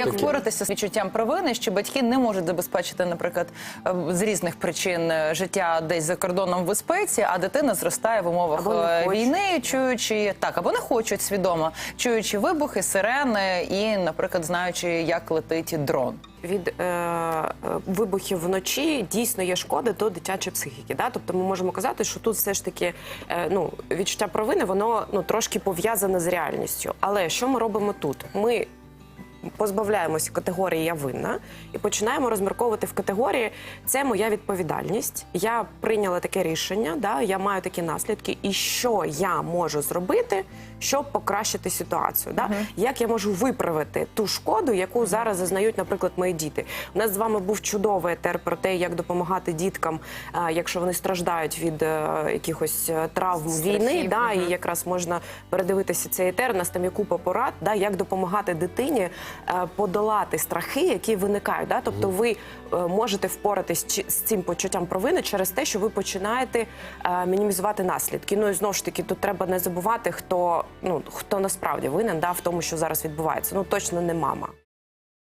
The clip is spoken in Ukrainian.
Як Таке. впоратися з відчуттям провини, що батьки не можуть забезпечити, наприклад, е, з різних причин е, життя десь за кордоном в безпеці, а дитина зростає в умовах е, війни, чуючи так, або не хочуть свідомо, чуючи вибухи, сирени і, наприклад, знаючи, як летить дрон. від е, е, вибухів вночі дійсно є шкоди до дитячої психіки. Да? Тобто ми можемо казати, що тут все ж таки е, ну, відчуття провини, воно ну, трошки пов'язане з реальністю. Але що ми робимо тут? Ми позбавляємося категорії я винна і починаємо розмірковувати в категорії це моя відповідальність. Я прийняла таке рішення, да, я маю такі наслідки, і що я можу зробити, щоб покращити ситуацію. Да? Як я можу виправити ту шкоду, яку зараз зазнають, наприклад, мої діти. У нас з вами був чудовий етер про те, як допомагати діткам, е, якщо вони страждають від е, якихось е, травм Страхів, війни. Да, мгм. і якраз можна передивитися цей етер. У нас там є купа порад, да, як допомагати дитині подолати страхи, які виникають. Да? Тобто ви е, можете впоратись з цим почуттям провини через те, що ви починаєте е, мінімізувати наслідки. Ну і знову ж таки, тут треба не забувати, хто ну хто насправді винен да, в тому, що зараз відбувається. Ну точно не мама.